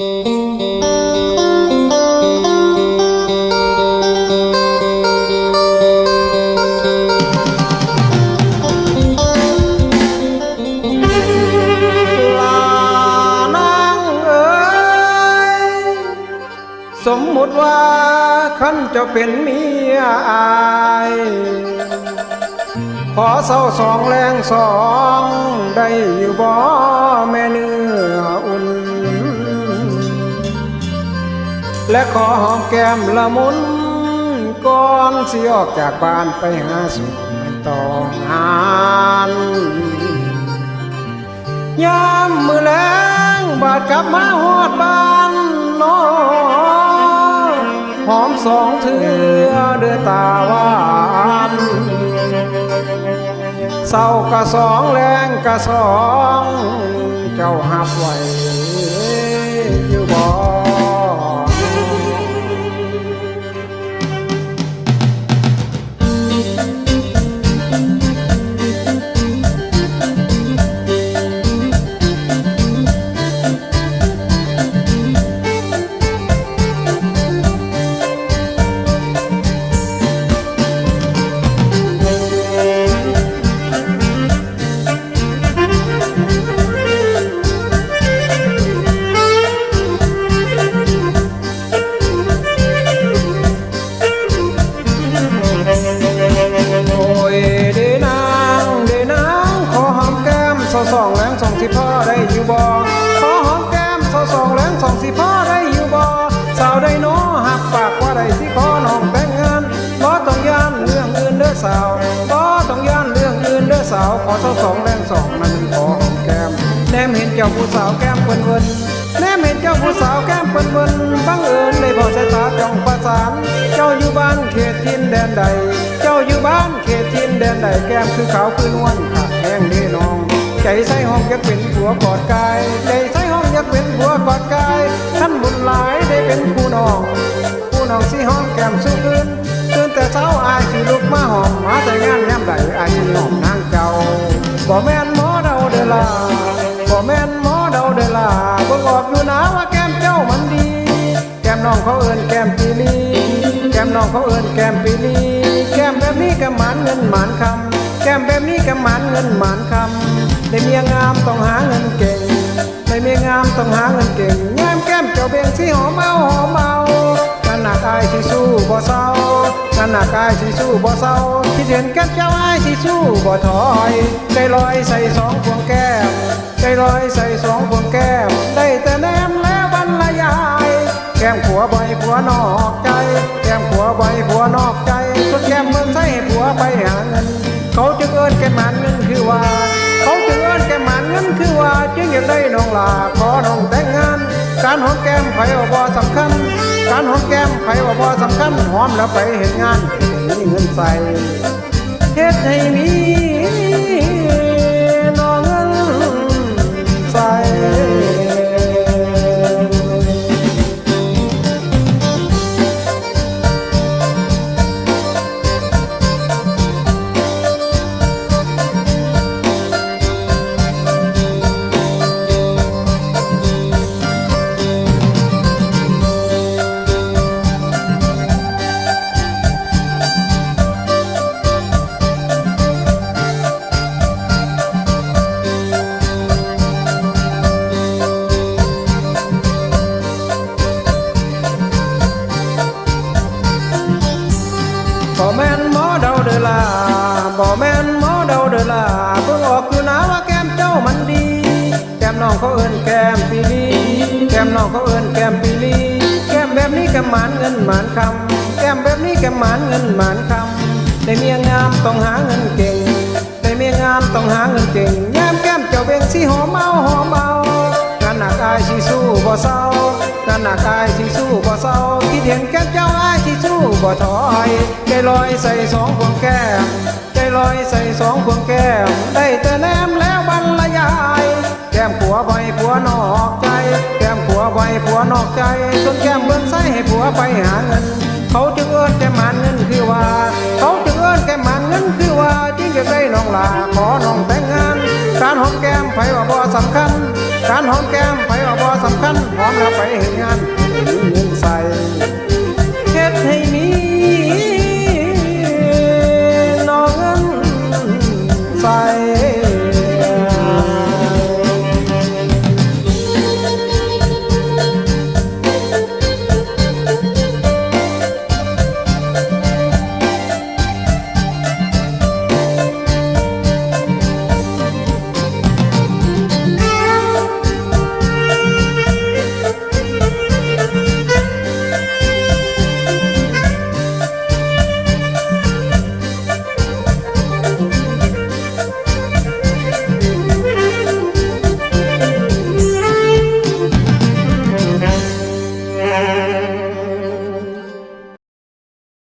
ลานางเอ๋ยสมมุติว่าคันจะเป็นเมียอายขอเศร้าสองแรงสองได้อยู่บ่ และขอหอมแก้มละมุนก่อนสิออกจากบ้านไปหาสุขไม่ต้องงานยามมือแรงบาดกลับมาหอดบ้านนอหอมสองเถือเดือตาหวานเศร้ากะสองแรงกะสอง เจ้าหับไว้อยู่บ่ สิพ่อได้อยู่บ่สาวได้โนหักปากว่าได้สิขอน้องแต่งงานบ่ต้องย่านเรื่องอื่นเด้อสาวบ่ต้องย่านเรื่องอื่นเด้อสาวขอสอสองแรงสองนั้นขอหอมแก้มแนมเห็นเจ้าผู้สาวแก้มเปิ้นเวินแนมเห็นเจ้าผู้สาวแก้มเปิ้นเวินบังเอิญได้พอสายตาจ้องประสาน เจ้าอยู่บ้านเขตทินแดนใด เจ้าอยู่บ้านเขตทินแดนใดแก้มคือขาวคือนวลขาดแห้งเด้น้อง ใจใส่ห้องอยากเป็นผัวกอดกายใจใส่ อยากเป็นผัวกอดกายท่านบุญหลายได้เป็นคู่น้องคู่น้องสิห้องแก้มสุขืนตื่นแต่เช้าอายสิลุกมาหอมมาแต่งานยามใดอายสิหอมนางเจ้าบ่แม่นหมอเดาเดล่าบ่แม่นหมอเดาเดล่าบ่งออกอยู่นะว่าแก้มเจ้ามันดี แก้มน้องเขาเอิ้นแก้มปีลีแก้มน้องเขาเอิ้นแก้มปีลีแก้มแบบนี้ก็หมานเงินหมานคำแก้มแบบนี้ก็หมานเงินหมานคำได้เมียงามต้องหาเงินเก่ง งามต้องหาเงินเก่งแง้มแก้มเจ้าเบ่งสิหอมเอาหอมเอากันหนักอายสิสู้บ่เศร้ากันหนักอายสิสู้บ่เศร้าคิดเห็นแก้มเจ้าอายสิสู้บ่ถอยใจลอยใส่สองพวงแก้มใจลอยใส่สองพวงแก้มได้แต่แนมแล้วบรรยายแก้มผัวใบผัวนอกใจ แก้มผัวใบผัวนอกใจส่วนแก้มเมืองใส่ผัวไปหาเงิน เขาจึงเอิ้นแก้มหมันเงินคือว่า จึงอยากได้น้องลาขอน้องแต่งงาน การหอมแก้มไผว่าบ่สำคัญ การหอมแก้มไผว่าบ่สำคัญหอมแล้วไปเห็นงานให้มีเงินใส่เฮ็ดให้มี ก้มแกมหมานเงินหมานคำแก้มแบบนี้แกมหมานเงินหมานคำได้เมียงามต้องหาเงินเก่งได้เมียงามต้องหาเงินเก่งแย้มแก้มเจ้าเบ่งสิหอมเอาหอมเอากันหนักอายสิสู้บ่เศร้ากันหนักอายสิสู้บ่เศร้าคิดเห็นแก้มเจ้าอายสิสู้บ่ถอยใจลอยใส่สองพวงแก้มใจลอยใส่สองพวงแก้มได้แต่แนมแล้วบรรยายแก้มผัวใบผัวนอกใจแก้ม ผัวไว้ผัวนอกใจส่วนแก้มเบิ่งใส่ให้ผัวไปหาเงิน เขาจึงเอิ้นแก่มหมันเงินคือว่า เขาจึงเอิ้นแก่มหมันเงินคือว่าจึงจะได้น้องลาขอน้องแต่งงาน การหอมแก้มไผว่าบ่สำคัญ การหอมแก้มไผว่าบ่สำคัญหอมแล้วไปเห็นงานให้มีเงิน